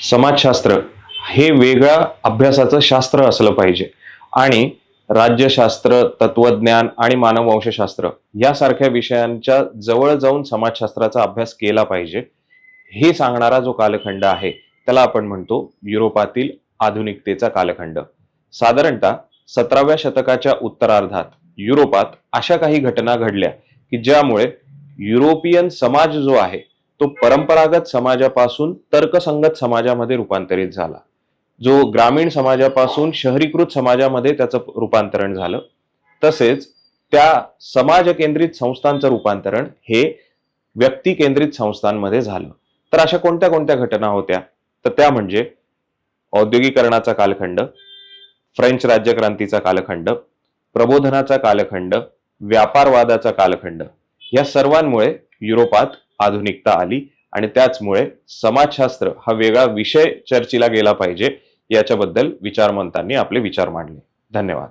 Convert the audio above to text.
समाजशास्त्र हे वेगळ्या अभ्यासाचं शास्त्र असलं पाहिजे. आणि राज्यशास्त्र तत्वज्ञान आणि मानववंशशास्त्र यासारख्या विषयांच्या जवळ जाऊन समाजशास्त्राचा अभ्यास केला पाहिजे. हे सांगणारा जो कालखंड आहे त्याला आपण म्हणतो युरोपातील आधुनिकतेचा कालखंड. साधारणतः सतराव्या शतकाच्या उत्तरार्धात युरोपात अशा काही घटना घडल्या की ज्यामुळे युरोपियन समाज जो आहे तो परंपरागत समाजापासून तर्कसंगत समाजामध्ये रूपांतरित झाला. जो ग्रामीण समाजापासून शहरीकृत समाजामध्ये त्याचं रूपांतरण झालं. तसेच त्या समाज केंद्रित संस्थांचं रूपांतरण हे व्यक्ती केंद्रित संस्थांमध्ये झालं. तर अशा कोणत्या कोणत्या घटना होत्या? तर त्या म्हणजे औद्योगिकरणाचा कालखंड फ्रेंच राज्यक्रांतीचा कालखंड प्रबोधनाचा कालखंड व्यापारवादाचा कालखंड या सर्वांमुळे युरोपात आधुनिकता आली आणि त्याचमुळे समाजशास्त्र हा वेगळा विषय चर्चेला गेला पाहिजे याच्याबद्दल विचारवंतांनी आपले विचार मांडले. धन्यवाद.